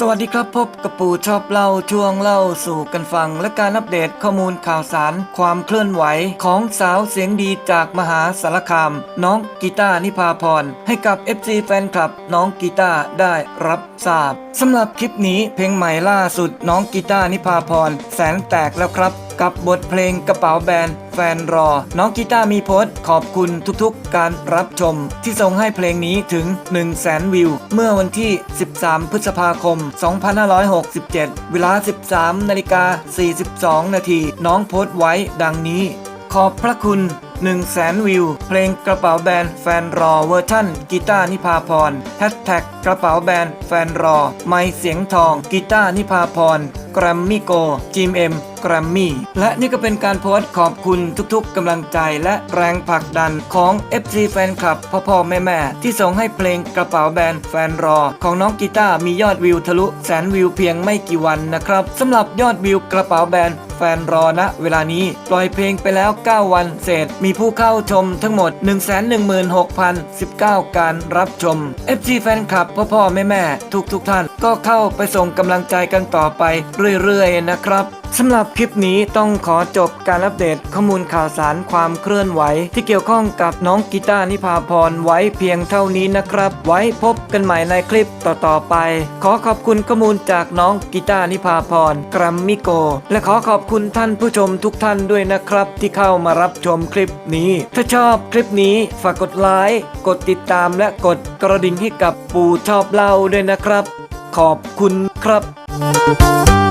สวัสดีครับพบกับปู่ชอบเล่าช่วงเล่าสู่กันฟัง และการอัปเดตข้อมูลข่าวสาร ความเคลื่อนไหวของสาวเสียงดีจากมหาสารคาม น้องกีตานิพาพร ให้กับ FC แฟนคลับ น้องกีตาได้รับทราบสำหรับคลิปนี้เพลงใหม่ล่าสุดน้องกีตานิพาพร แสนแตกแล้วครับ กับบทเพลงกระเป๋าแบนแฟนรอ น้องกีตาร์มีโพสต์ขอบคุณทุกๆ การรับชม ที่ส่งให้เพลงนี้ถึง 1 0 0 0 0แสนวิว เมื่อวันที่ 13 พฤษภาคม 2567 เวลา 13 นาฬิกา 42 นาที น้องโพสต์ไว้ดังนี้ ขอบพระคุณ1 0 0 0 0แสนวิว เพลงกระเป๋าแบนแฟนรอเวอร์ชั่นกีตาร์นิพาพรแฮชแท็กกระเป๋าแบนแฟนรอ ไม่เสียงทองกีตาร์นิพาพรแกรมมี่โกจีมเอ็ม กรมมี่ และนี่ก็เป็นการโพสต์ขอบคุณทุกๆกำลังใจและแรงผลักดันของ FC แฟนคลับพ่อพ่อแม่แม่ที่ส่งให้เพลงกระเป๋าแบนแฟนรอ ของน้องกีตาร์มียอดวิวทะลุแสนวิวเพียงไม่กี่วันนะครับสำหรับยอดวิวกระเป๋าแบนแฟนรอณเวลานี้ปล่อยเพลงไปแล้ว 9 วันเศษ มีผู้เข้าชมทั้งหมด 116,019 การรับชม FC แฟนคลับพ่อพ่อแม่แม่ทุกทุกๆท่านก็เข้าไปส่งกำลังใจกันต่อไปเรื่อยๆนะครับ สำหรับคลิปนี้ต้องขอจบการอัปเดตข้อมูลข่าวสารความเคลื่อนไหว ที่เกี่ยวข้องกับน้องกีตาร์นิพาพรไว้เพียงเท่านี้นะครับ ไว้พบกันใหม่ในคลิปต่อๆไป ขอขอบคุณข้อมูลจากน้องกีตาร์นิพาพรกรัมมิโก และขอขอบคุณท่านผู้ชมทุกท่านด้วยนะครับ ที่เข้ามารับชมคลิปนี้ ถ้าชอบคลิปนี้ฝากกดไลค์กดติดตามและกดกระดิ่งให้กับปู่ชอบเล่าด้วยนะครับ ขอบคุณครับ